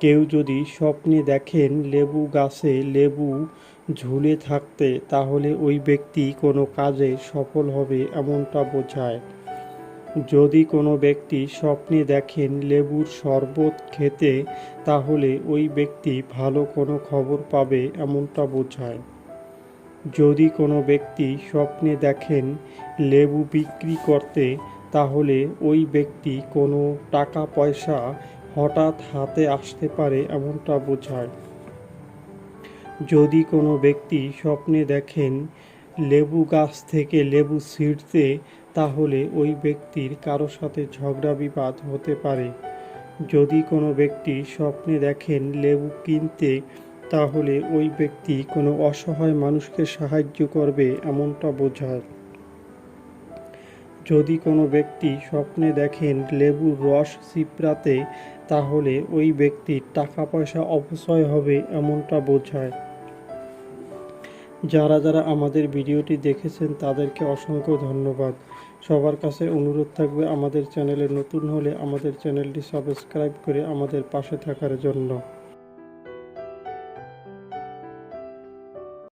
কেউ যদি স্বপ্নে দেখেন লেবু গাছে লেবু ঝুলে থাকতে, তাহলে ওই ব্যক্তি কোনো কাজে সফল হবে এমনটা বোঝায়। যদি কোনো ব্যক্তি স্বপ্নে দেখেন লেবুর শরবত খেতে, তাহলে ওই ব্যক্তি ভালো কোনো খবর পাবে এমনটা বোঝায়। যদি কোনো ব্যক্তি স্বপ্নে দেখেন লেবু বিক্রি করতে, তাহলে ওই ব্যক্তি কোনো টাকা পয়সা হঠাৎ হাতে আসতে পারে এমনটা বোঝায়। যদি কোনো ব্যক্তি স্বপ্নে দেখেন লেবু গাছ থেকে লেবু ছিঁড়তে, তাহলে ওই ব্যক্তির কারও সাথে ঝগড়া বিবাদ হতে পারে। যদি কোনো ব্যক্তি স্বপ্নে দেখেন লেবু কিনতে, তাহলে ওই ব্যক্তি কোনো অসহায় মানুষকে সাহায্য করবে এমনটা বোঝায়। যদি কোনো ব্যক্তি স্বপ্নে দেখেন লেবুর রস চিপড়াতে তাহলে ওই ব্যক্তির টাকা পয়সা অপচয় হবে এমনটা বোঝায়। যারা যারা আমাদের ভিডিওটি দেখেছেন, তাদেরকে অসংখ্য ধন্যবাদ। সবার কাছে অনুরোধ থাকবে আমাদের চ্যানেলে নতুন হলে আমাদের চ্যানেলটি সাবস্ক্রাইব করে আমাদের পাশে থাকার জন্য।